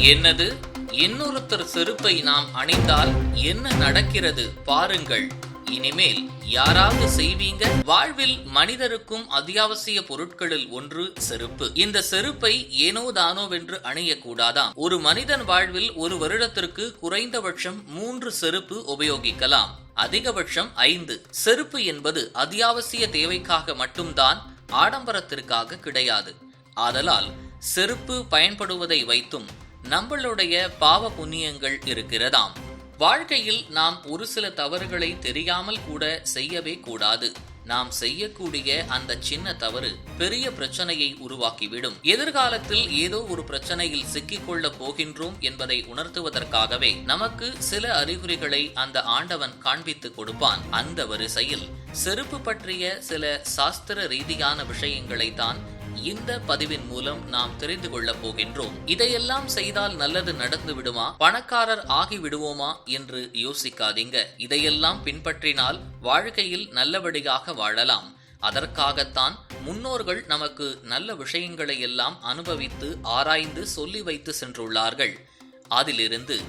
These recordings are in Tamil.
என்னது? இன்னொருத்தர் செருப்பை நாம் அணிந்தால் என்ன நடக்கிறது? பாருங்கள். இனிமேல் யாராவது செய்வீங்க? வாழ்வில் மனிதருக்கும் அத்தியாவசிய பொருட்களில் ஒன்று செருப்பு. இந்த செருப்பை ஏனோ தானோவென்று அணியக்கூடாதாம். ஒரு மனிதன் வாழ்வில் ஒரு வருடத்திற்கு குறைந்தபட்சம் மூன்று செருப்பு உபயோகிக்கலாம். அதிகபட்சம் ஐந்து. செருப்பு என்பது அத்தியாவசிய தேவைக்காக மட்டும்தான் ஆடம்பரத்திற்காக கிடையாது. ஆதலால் செருப்பு பயன்படுவதை வைத்தும் நம்மளுடைய பாவ புண்ணியங்கள் இருக்கிறதாம். வாழ்க்கையில் நாம் ஒரு சில தவறுகளை தெரியாமல் கூட செய்யவே கூடாது. நாம் செய்யக்கூடிய அந்த சின்ன தவறு பெரிய பிரச்சனையை உருவாக்கிவிடும். எதிர்காலத்தில் ஏதோ ஒரு பிரச்சனையில் சிக்கிக்கொள்ளப் போகின்றோம் என்பதை உணர்த்துவதற்காகவே நமக்கு சில அறிகுறிகளை அந்த ஆண்டவன் காண்பித்துக் கொடுப்பான். அந்த வரிசையில் செருப்பு பற்றிய சில சாஸ்திர ரீதியான விஷயங்களை தான் இந்த பதிவின் மூலம் நாம் தெரிந்து கொள்ளப் போகின்றோம். இதையெல்லாம் செய்தால் நல்லது நடந்து விடுமா? பணக்காரர் ஆகி விடுவோமா? என்று யோசிக்காதீங்க. இதையெல்லாம் பின்பற்றினால் வாழ்க்கையில் நல்லபடியாக வாழலாம். அதற்காகத்தான் முன்னோர்கள் நமக்கு நல்ல விஷயங்களை எல்லாம் அனுபவித்து ஆராய்ந்து சொல்லி வைத்து சென்றுள்ளார்கள். அதிலிருந்து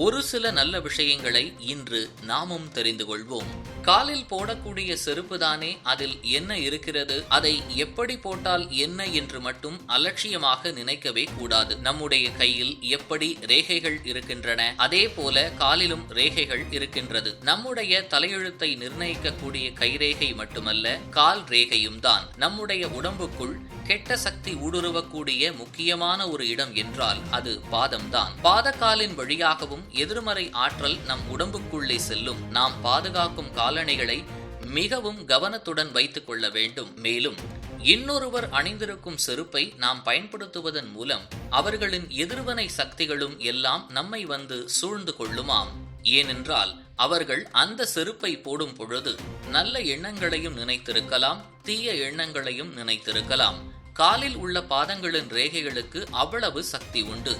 ஒரு சில நல்ல விஷயங்களை இன்று நாமும் தெரிந்து கொள்வோம். காலில் போடக்கூடிய செருப்பு தானே அதில் என்ன இருக்கிறது? அதை எப்படி போட்டால் என்ன என்று மட்டும் அலட்சியமாக நினைக்கவே கூடாது. நம்முடைய கையில் எப்படி ரேகைகள் இருக்கின்றன? அதே போல காலிலும் ரேகைகள் இருக்கின்றது. நம்முடைய தலையெழுத்தை நிர்ணயிக்கக்கூடிய கைரேகை மட்டுமல்ல கால் ரேகையும் தான். நம்முடைய உடம்புக்குள் கெட்ட சக்தி ஊடுருவக்கூடிய முக்கியமான ஒரு இடம் என்றால் அது பாதம்தான். பாதக்காலின் வழியாகவும் எதிர்மறை ஆற்றல் நம் உடம்புக்குள்ளே செல்லும். நாம் பாதுகாக்கும் காலணிகளை மிகவும் கவனத்துடன் வைத்துக் கொள்ள வேண்டும். மேலும் இன்னொருவர் அணிந்திருக்கும் செருப்பை நாம் பயன்படுத்துவதன் மூலம் அவர்களின் எதிர்வனை சக்திகளும் எல்லாம் நம்மை வந்து சூழ்ந்து கொள்ளுமாம். ஏனென்றால் அவர்கள் அந்த செருப்பை போடும் பொழுது நல்ல எண்ணங்களையும் நினைத்திருக்கலாம் தீய எண்ணங்களையும் நினைத்திருக்கலாம். காலில் உள்ள பாதங்களின் ரேகைகளுக்கு அவ்வளவு சக்தி உண்டு.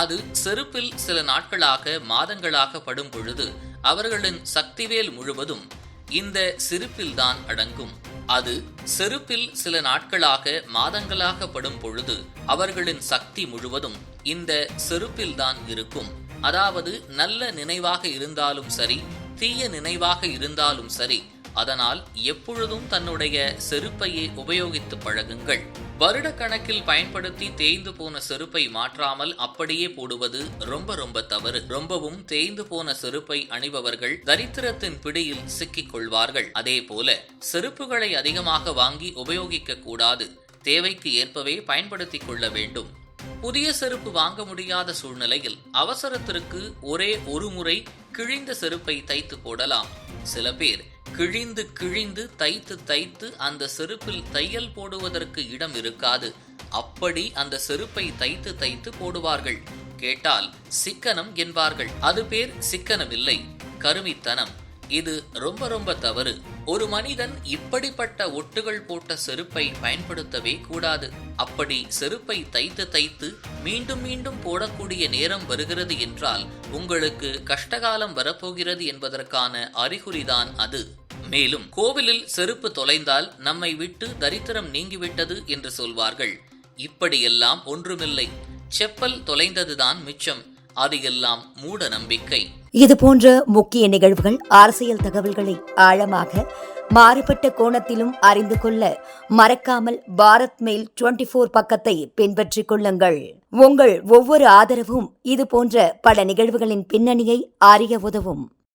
அது செருப்பில் சில நாட்களாக மாதங்களாக படும் பொழுது அவர்களின் சக்திவேல் முழுவதும் இந்த செருப்பில்தான் அடங்கும். அது செருப்பில் சில நாட்களாக மாதங்களாக படும் பொழுது அவர்களின் சக்தி முழுவதும் இந்த செருப்பில்தான் இருக்கும். அதாவது நல்ல நினைவாக இருந்தாலும் சரி தீய நினைவாக இருந்தாலும் சரி அதனால் எப்பொழுதும் தன்னுடைய செருப்பையே உபயோகித்து பழகுங்கள். வருட கணக்கில் பயன்படுத்தி தேய்ந்து போன செருப்பை மாற்றாமல் அப்படியே போடுவது ரொம்ப ரொம்ப தவறு. ரொம்பவும் தேய்ந்து போன செருப்பை அணிபவர்கள் தரித்திரத்தின் பிடியில் சிக்கிக் கொள்வார்கள். அதே போல செருப்புகளை அதிகமாக வாங்கி உபயோகிக்க கூடாது. தேவைக்கு ஏற்பவே பயன்படுத்திக் கொள்ள வேண்டும். புதிய செருப்பு வாங்க முடியாத சூழ்நிலையில் அவசரத்திற்கு ஒரே ஒரு முறை கிழிந்த செருப்பை தைத்து போடலாம். சில பேர் கிழிந்து கிழிந்து தைத்து தைத்து அந்த செருப்பில் தையல் போடுவதற்கு இடம் இருக்காது. அப்படி அந்த செருப்பை தைத்து தைத்து போடுவார்கள். கேட்டால் சிக்கனம் என்பார்கள். அது பேர் சிக்கனமில்லை கருமித்தனம். இது ரொம்ப ரொம்ப தவறு. ஒரு மனிதன் இப்படிப்பட்ட ஒட்டுகள் போட்ட செருப்பை பயன்படுத்தவே கூடாது. அப்படி செருப்பை தைத்து தைத்து மீண்டும் மீண்டும் போடக்கூடிய நேரம் வருகிறது என்றால் உங்களுக்கு கஷ்டகாலம் வரப்போகிறது என்பதற்கான அறிகுறிதான் அது. மேலும் கோவிலில் செருப்பு தொலைந்தால் நம்மை விட்டு தரித்திரம் நீங்கிவிட்டது என்று சொல்வார்கள். இப்படியெல்லாம் ஒன்றுமில்லை. செப்பல் தொலைந்ததுதான் மிச்சம். அது எல்லாம் மூட நம்பிக்கை. இது போன்ற முக்கிய நிகழ்வுகள் அரசியல் தகவல்களை ஆழமாக மாறுபட்ட கோணத்திலும் அறிந்து கொள்ள மறக்காமல் பாரத் மெயில் டுவெண்டி போர் பக்கத்தை பின்பற்றிக் கொள்ளுங்கள். உங்கள் ஒவ்வொரு ஆதரவும் இது போன்ற பல நிகழ்வுகளின் பின்னணியை அறிய உதவும்.